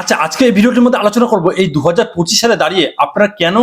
আচ্ছা আজকে এই ভিডিওটির মধ্যে আলোচনা করব, এই দু হাজার পঁচিশ সালে দাঁড়িয়ে আপনারা কেন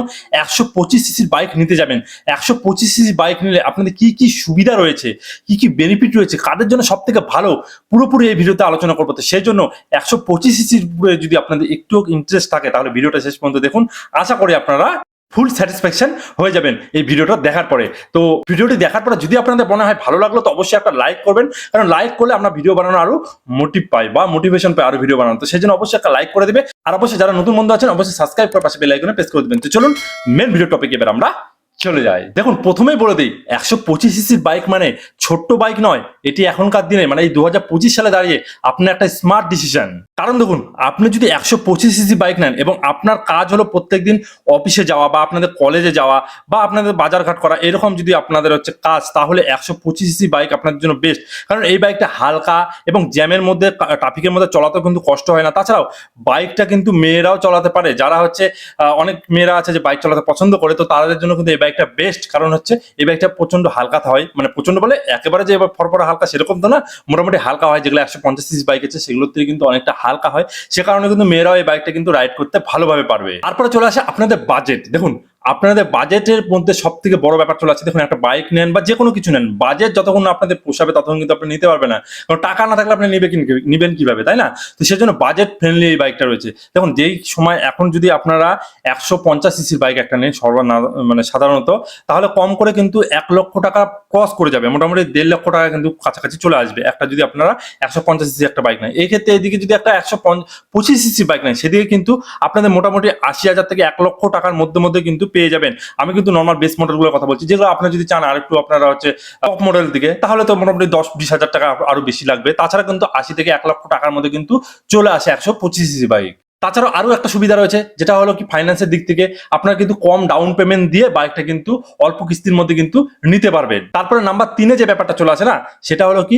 একশো পঁচিশ সিসির বাইক নিতে যাবেন? একশো পঁচিশ সিসির বাইক নিলে আপনাদের কি কি সুবিধা রয়েছে? কি কি বেনিফিট রয়েছে? কাদের জন্য সব থেকে ভালো? পুরোপুরি এই ভিডিওতে আলোচনা করব। তো সেই জন্য একশো পঁচিশ সিসির উপরে যদি আপনাদের একটু ইন্টারেস্ট থাকে, তাহলে ভিডিওটা শেষ পর্যন্ত দেখুন। আশা করি আপনারা ফুল স্যাটিসফ্যাকশন হয়ে যাবেন এই ভিডিওটা দেখার পরে। তো ভিডিওটি দেখার পরে যদি আপনাদের মনে হয় ভালো লাগল, তো অবশ্যই একটা লাইক করবেন। কারণ লাইক করলে আমরা ভিডিও বানানো আরও মোটিভ পাই বা মোটিভেশন পাই আরও ভিডিও বানানো তো সেই জন্য অবশ্যই একটা লাইক করে দেবে। আর অবশ্যই যারা নতুন বন্ধু আছেন, অবশ্যই সাবস্ক্রাইব করে পাশে বেল আইকনে প্রেস করে দিবেন। তো চলুন মেন ভিডিও টপিক এবার আমরা চলে যাই। দেখুন, প্রথমেই বলে দিই, একশো পঁচিশ সিসির বাইক মানে ছোট্ট বাইক নয়, এটি এখনকার দিনে মানে এই দু হাজার পঁচিশ সালে দাঁড়িয়ে আপনার একটা স্মার্ট ডিসিশন কারণ দেখুন, আপনি যদি একশো পঁচিশ সিসি বাইক নেন এবং আপনার কাজ হলো প্রত্যেক দিন অফিসে যাওয়া বা আপনাদের কলেজে যাওয়া বা আপনাদের বাজারঘাট করা, এরকম যদি আপনাদের হচ্ছে কাজ, তাহলে একশো পঁচিশ সিসি বাইক আপনাদের জন্য বেস্ট কারণ এই বাইকটা হালকা এবং জ্যামের মধ্যে ট্রাফিকের মধ্যে চলাতেও কিন্তু কষ্ট হয় না। তাছাড়াও বাইকটা কিন্তু মেয়েরাও চালাতে পারে। যারা হচ্ছে অনেক মেয়েরা আছে যে বাইক চালাতে পছন্দ করে, তো তাদের জন্য কিন্তু এই বাইকটা বেস্ট কারণ হচ্ছে, এই বাইকটা প্রচণ্ড হালকা হয়। মানে প্রচণ্ড বলে একেবারে যে এবার ফরফরা হালকা সেরকম তো না, মোটামুটি হালকা হয়, যেগুলো একশো পঞ্চাশ সিসি বাইক আছে, সেগুলোর থেকে কিন্তু অনেকটা হালকা হয়, সে কারণে কিন্তু মেয়েরাও এই বাইকটা কিন্তু রাইড করতে ভালোভাবে পারবে। তারপরে চলে আসে আপনাদের বাজেট দেখুন আপনাদের বাজেটের মধ্যে সব থেকে বড় ব্যাপার চলে আসছে, দেখুন, একটা বাইক নেন বা যে কোনো কিছু নেন বাজেট যতক্ষণ আপনাদের পোষাবে ততক্ষণ কিন্তু আপনি নিতে পারবেন না। কারণ টাকা না থাকলে আপনি নিবে নিবেন কীভাবে, তাই না? তো সেজন্য বাজেট ফ্রেন্ডলি এই বাইকটা রয়েছে। দেখুন, যেই সময় এখন যদি আপনারা একশো পঞ্চাশ সিসির বাইক একটা নেন, সর্বনা মানে সাধারণত, তাহলে কম করে কিন্তু এক লক্ষ টাকা ক্রস করে যাবে, মোটামুটি দেড় লক্ষ টাকা কিন্তু কাছাকাছি চলে আসবে। একটা যদি আপনারা একশো পঞ্চাশ সিসি একটা বাইক নেন, এই ক্ষেত্রে এদিকে যদি একটা একশো পঁচিশ সিসি বাইক নেন, সেদিকে কিন্তু আপনাদের মোটামুটি আশি হাজার থেকে এক লক্ষ টাকার মধ্যে মধ্যে কিন্তু পেয়ে যাবেন। আমি কিন্তু নর্মাল বেস মডেলগুলোর কথা বলছি। যেগুলো আপনারা যদি চান আরেকটু আপনারা হচ্ছে টপ মডেল দিকে, তাহলে তো মোটামুটি দশ বিশ হাজার টাকা আরও বেশি লাগবে। তাছাড়া কিন্তু আশি থেকে এক লক্ষ টাকার মধ্যে কিন্তু চলে আসে একশো পঁচিশ সিসি বাইক তাছাড়াও আরও একটা সুবিধা রয়েছে, যেটা হলো কি ফাইন্যান্সের দিক থেকে আপনারা কিন্তু কম ডাউন পেমেন্ট দিয়ে বাইকটা কিন্তু অল্প কিস্তির মধ্যে কিন্তু নিতে পারবেন। তারপরে নাম্বার তিনে যে ব্যাপারটা চলে আসে না, সেটা হলো কি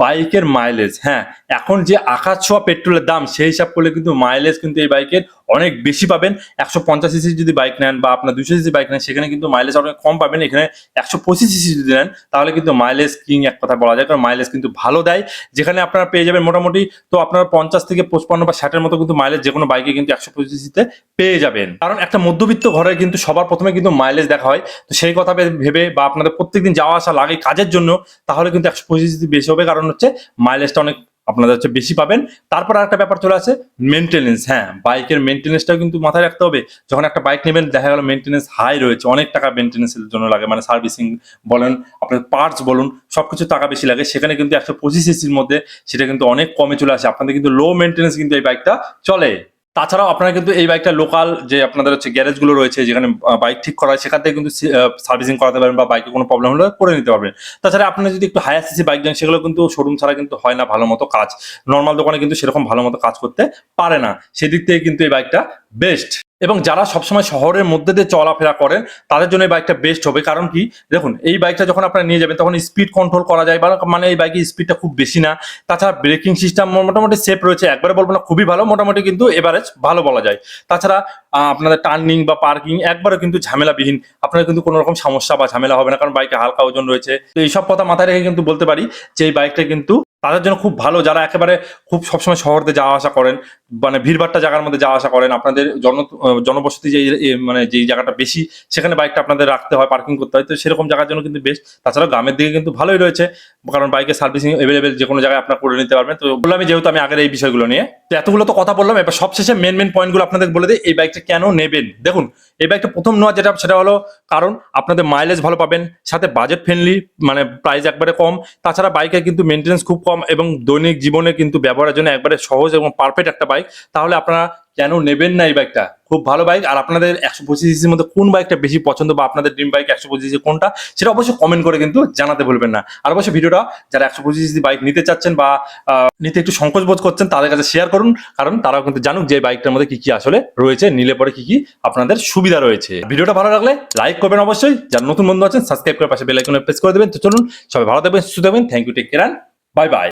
বাইকের মাইলেজ হ্যাঁ এখন যে আকাশ ছোঁয়া পেট্রোলের দাম, সেই হিসাব করলে কিন্তু মাইলেজ কিন্তু এই বাইকের অনেক বেশি পাবেন। একশো পঞ্চাশ সিসি যদি বাইক নেন বা আপনার দুশো সিসি বাইক নেন, সেখানে কিন্তু মাইলেজ অনেক কম পাবেন। এখানে একশো পঁচিশ সিসি যদি নেন, তাহলে কিন্তু মাইলেজ কিং এক কথা বলা যায়, কারণ মাইলেজ কিন্তু ভালো দেয়। যেখানে আপনারা পেয়ে যাবেন মোটামুটি, তো আপনার পঞ্চাশ থেকে পঁচপান্ন বা ষাটের মতো কিন্তু মাইলেজ যে কোনো বাইকে কিন্তু একশো পঁচিশ সিসিতে পেয়ে যাবেন। কারণ একটা মধ্যবিত্ত ঘরে কিন্তু সবার প্রথমে কিন্তু মাইলেজ দেখা হয়। তো সেই কথা ভেবে বা আপনাদের প্রত্যেকদিন যাওয়া আসা লাগে কাজের জন্য, তাহলে কিন্তু একশো পঁচিশ সিসি বেশি হবে। কারণ হচ্ছে মাইলেজটা অনেক আপনাদের হচ্ছে বেশি পাবেন। তারপর একটা ব্যাপার চলে আসে মেনটেনেন্স হ্যাঁ বাইকের মেনটেনেন্সটাও কিন্তু মাথায় রাখতে হবে। যখন একটা বাইক নেবেন, দেখা গেল মেনটেনেন্স হাই রয়েছে, অনেক টাকা মেনটেনেন্সের জন্য লাগে মানে সার্ভিসিং বলেন, আপনার পার্টস বলুন সব কিছু টাকা বেশি লাগে। সেখানে কিন্তু একশো পঁচিশ সিসির মধ্যে সেটা কিন্তু অনেক কমে চলে আসে। আপনাদের কিন্তু লো মেনটেনেন্স কিন্তু এই বাইকটা চলে। তাছাড়াও আপনারা কিন্তু এই বাইকটা লোকাল যে আপনাদের হচ্ছে গ্যারেজগুলো রয়েছে, যেখানে বাইক ঠিক করা হয়, সেখান থেকে কিন্তু সার্ভিসিং করাতে পারবেন বা বাইকে কোনো প্রবলেম হলে করে নিতে পারবেন। তাছাড়া আপনারা যদি একটু হায়ার সিসি বাইক যান সেগুলো কিন্তু শোরুম ছাড়া কিন্তু হয় না, ভালো মতো কাজ। নর্মাল দোকানে কিন্তু সেরকম ভালো মতো কাজ করতে পারে না। সেদিক থেকে কিন্তু এই বাইকটা বেস্ট এবং যারা সবসময় শহরের মধ্যে দিয়ে চলাফেরা করেন, তাদের জন্য এই বাইকটা বেস্ট হবে। কারণ কি? দেখুন, এই বাইকটা যখন আপনারা নিয়ে যাবেন, তখন স্পিড কন্ট্রোল করা যায় বা মানে এই বাইকের স্পিডটা খুব বেশি না। তাছাড়া ব্রেকিং সিস্টেম মোটামুটি সেফ রয়েছে। একবারে বলব না, খুবই ভালো, মোটামুটি কিন্তু এভারেজ ভালো বলা যায়। তাছাড়া আপনাদের টার্নিং বা পার্কিং একবারে কিন্তু ঝামেলাবিহীন। আপনার কিন্তু কোনো রকম সমস্যা বা ঝামেলা হবে না, কারণ বাইকে হালকা ওজন রয়েছে। তো এইসব কথা মাথায় রেখে কিন্তু বলতে পারি যে এই বাইকটা কিন্তু তাদের জন্য খুব ভালো যারা একেবারে খুব সবসময় শহরতে যাওয়া আসা করেন মানে ভিড়ভাট্টা জায়গার মধ্যে যাওয়া আসা করেন, আপনাদের জন, জনবসতি যে মানে যেই জায়গাটা বেশি, সেখানে বাইকটা আপনাদের রাখতে হয় পার্কিং করতে হয়, তো সেরকম জায়গার জন্য কিন্তু বেশ তাছাড়া গ্রামের দিকে কিন্তু ভালোই রয়েছে, কারণ বাইকের সার্ভিসিং এভেলেবেল যে কোনো জায়গায় আপনার করে নিতে পারবেন। তো বললাম যেহেতু আমি আগের এই বিষয়গুলো নিয়ে এতগুলো তো কথা বললাম, এবার সবশেষে মেন মেন পয়েন্টগুলো আপনাদের বলে দিই, এই বাইকটা কেন নেবেন? দেখুন, এই বাইকটা প্রথম নেওয়া যেটা, সেটা হলো কারণ আপনাদের মাইলেজ ভালো পাবেন, সাথে বাজেট ফ্রেন্ডলি মানে প্রাইস একবারে কম। তাছাড়া বাইকের কিন্তু মেনটেন্স খুব কম এবং দৈনিক জীবনে কিন্তু ব্যবহারের জন্য একবারে সহজ এবং পারফেক্ট একটা বাইক তাহলে আপনারা কেন নেবেন না এই বাইকটা খুব ভালো বাইক আর আপনাদের একশো পঁচিশ সিসির মধ্যে কোন বাইকটা বেশি পছন্দ বা আপনাদের ড্রিম বাইক একশো পঁচিশ কোনটা, সেটা অবশ্যই কমেন্ট করে কিন্তু জানাতে ভুলবেন না। আর অবশ্যই ভিডিওটা যারা একশো পঁচিশ সিসি বাইক নিতে চাচ্ছেন বা নিতে একটু সংকোচ বোধ করছেন, তাদের কাছে শেয়ার করুন। কারণ তারাও কিন্তু জানুক যে বাইকটার মধ্যে কি কি আসলে রয়েছে, নিলে পরে কি কি আপনাদের সুবিধা রয়েছে। ভিডিওটা ভালো লাগলে লাইক করবেন অবশ্যই। যারা নতুন বন্ধু আছেন সাবস্ক্রাইব করে পাশে বেল আইকনে প্রেস করে দেবেন। তো চলুন, সবাই ভালো থাকবেন, সুস্থ থাকবেন। Thank you take care bye bye